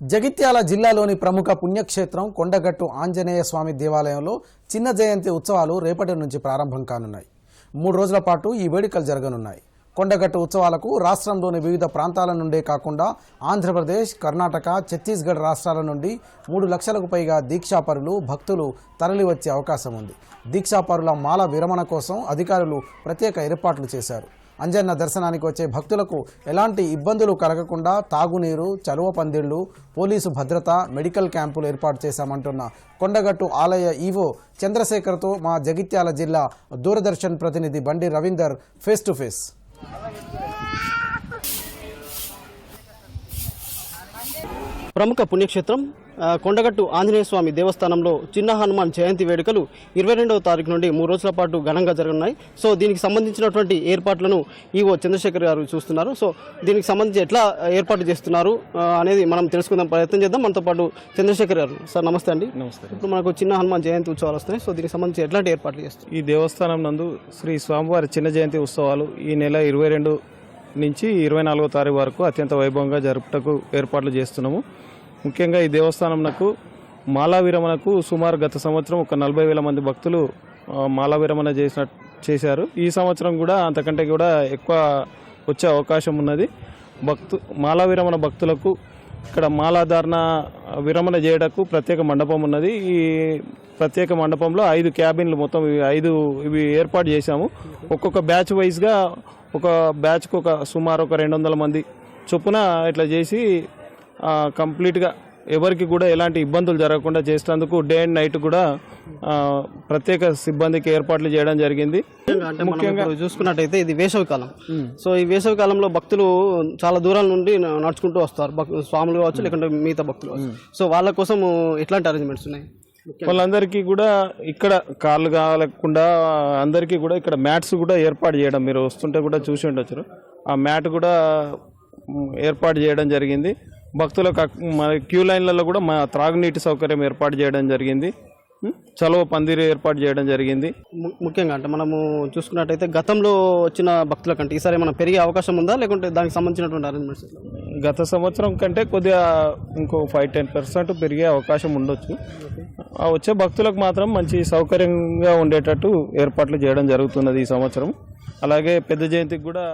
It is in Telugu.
జగిత్యాల జిల్లాలోని ప్రముఖ పుణ్యక్షేత్రం కొండగట్టు ఆంజనేయ స్వామి దేవాలయంలో చిన్న జయంతి ఉత్సవాలు రేపటి నుంచి ప్రారంభం కానున్నాయి. మూడు రోజుల పాటు ఈ వేడుకలు జరగనున్నాయి. కొండగట్టు ఉత్సవాలకు రాష్ట్రంలోని వివిధ ప్రాంతాల నుండే కాకుండా ఆంధ్రప్రదేశ్ కర్ణాటక ఛత్తీస్గఢ్ రాష్ట్రాల నుండి మూడు లక్షలకు పైగా దీక్షాపరులు భక్తులు తరలివచ్చే అవకాశం ఉంది. దీక్షాపరుల మాల విరమణ కోసం అధికారులు ప్రత్యేక ఏర్పాట్లు చేశారు. అంజన్న దర్శనానికి వచ్చే భక్తులకు ఎలాంటి ఇబ్బందులు కలగకుండా తాగునీరు చలువ పందిళ్ళు పోలీసు భద్రత మెడికల్ క్యాంపులు ఏర్పాటు చేశామంటున్న కొండగట్టు ఆలయ ఈవో చంద్రశేఖర్తో మా జగిత్యాల జిల్లా దూరదర్శన్ ప్రతినిధి బండి రవీందర్ ఫేస్ టు ఫేస్. ప్రముఖ పుణ్యక్షేత్రం కొండగట్టు ఆంజనేయ స్వామి దేవస్థానంలో చిన్న హనుమాన్ జయంతి వేడుకలు ఇరవై రెండవ తారీఖు నుండి మూడు రోజుల పాటు ఘనంగా జరగనున్నాయి. సో దీనికి సంబంధించినటువంటి ఏర్పాట్లను ఈవో చంద్రశేఖర్ గారు చూస్తున్నారు. సో దీనికి సంబంధించి ఎట్లా ఏర్పాటు చేస్తున్నారు అనేది మనం తెలుసుకుందాం ప్రయత్నం చేద్దాం. మనతో పాటు చంద్రశేఖర్ గారు. సార్ నమస్తే అండి. నమస్తే. ఇప్పుడు మనకు చిన్న హనుమాన్ జయంతి ఉత్సవాలు వస్తున్నాయి. సో దీనికి సంబంధించి ఎట్లాంటి ఏర్పాట్లు చేస్తారు ఈ దేవస్థానం నందు శ్రీ స్వామివారి చిన్న జయంతి ఉత్సవాలు ఈ నెల ఇరవై రెండు నుంచి ఇరవై నాలుగో తారీఖు వరకు అత్యంత వైభవంగా జరుపుటకు ఏర్పాట్లు చేస్తున్నాము. ముఖ్యంగా ఈ దేవస్థానంకు మాలా విరమణకు సుమారు గత సంవత్సరం ఒక నలభై వేల మంది భక్తులు మాలా విరమణ చేసిన చేశారు. ఈ సంవత్సరం కూడా అంతకంటే కూడా ఎక్కువ వచ్చే అవకాశం ఉన్నది. భక్తు మాలా విరమణ భక్తులకు ఇక్కడ మాలాధారణ విరమణ చేయడానికి ప్రత్యేక మండపం ఉన్నది. ఈ ప్రత్యేక మండపంలో ఐదు క్యాబిన్లు మొత్తం ఇవి ఐదు ఇవి ఏర్పాటు చేశాము. ఒక్కొక్క బ్యాచ్ వైజ్గా ఒక బ్యాచ్కు ఒక సుమారు ఒక రెండు వందల మంది చొప్పున ఇట్లా చేసి కంప్లీట్గా ఎవరికి కూడా ఎలాంటి ఇబ్బందులు జరగకుండా చేసేందుకు డే అండ్ నైట్ కూడా ప్రత్యేక సిబ్బందికి ఏర్పాట్లు చేయడం జరిగింది. ఇప్పుడు చూసుకున్నట్టయితే ఇది వేసవి కాలం. సో ఈ వేసవి కాలంలో భక్తులు చాలా దూరాల నుండి నడుచుకుంటూ వస్తారు. స్వాములు కావచ్చు లేకుంటే మిగతా భక్తులు సో వాళ్ళ కోసం ఎట్లాంటి అరేంజ్మెంట్స్ ఉన్నాయి? వాళ్ళందరికీ కూడా ఇక్కడ కాళ్ళు కాలకుండా అందరికీ కూడా ఇక్కడ మ్యాట్స్ కూడా ఏర్పాటు చేయడం మీరు వస్తుంటే కూడా చూసి ఉండొచ్చు. ఆ మ్యాట్ కూడా ఏర్పాటు చేయడం జరిగింది. భక్తులకు మన క్యూ లైన్లలో కూడా మా త్రాగునీటి సౌకర్యం ఏర్పాటు చేయడం జరిగింది. చలువ పందిరి ఏర్పాటు చేయడం జరిగింది. ముఖ్యంగా అంటే మనము చూసుకున్నట్టయితే గతంలో వచ్చిన భక్తుల కంటే ఈసారి ఏమైనా పెరిగే అవకాశం ఉందా? లేకుంటే దానికి సంబంధించినటువంటి అరేంజ్మెంట్స్ గత సంవత్సరం కంటే కొద్దిగా ఇంకో ఫైవ్ టెన్ పర్సెంట్ పెరిగే అవకాశం ఉండొచ్చు. వచ్చే భక్తులకు మాత్రం మంచి సౌకర్యంగా ఉండేటట్టు ఏర్పాట్లు చేయడం జరుగుతున్నది ఈ సంవత్సరం. అలాగే పెద్ద జయంతికి కూడా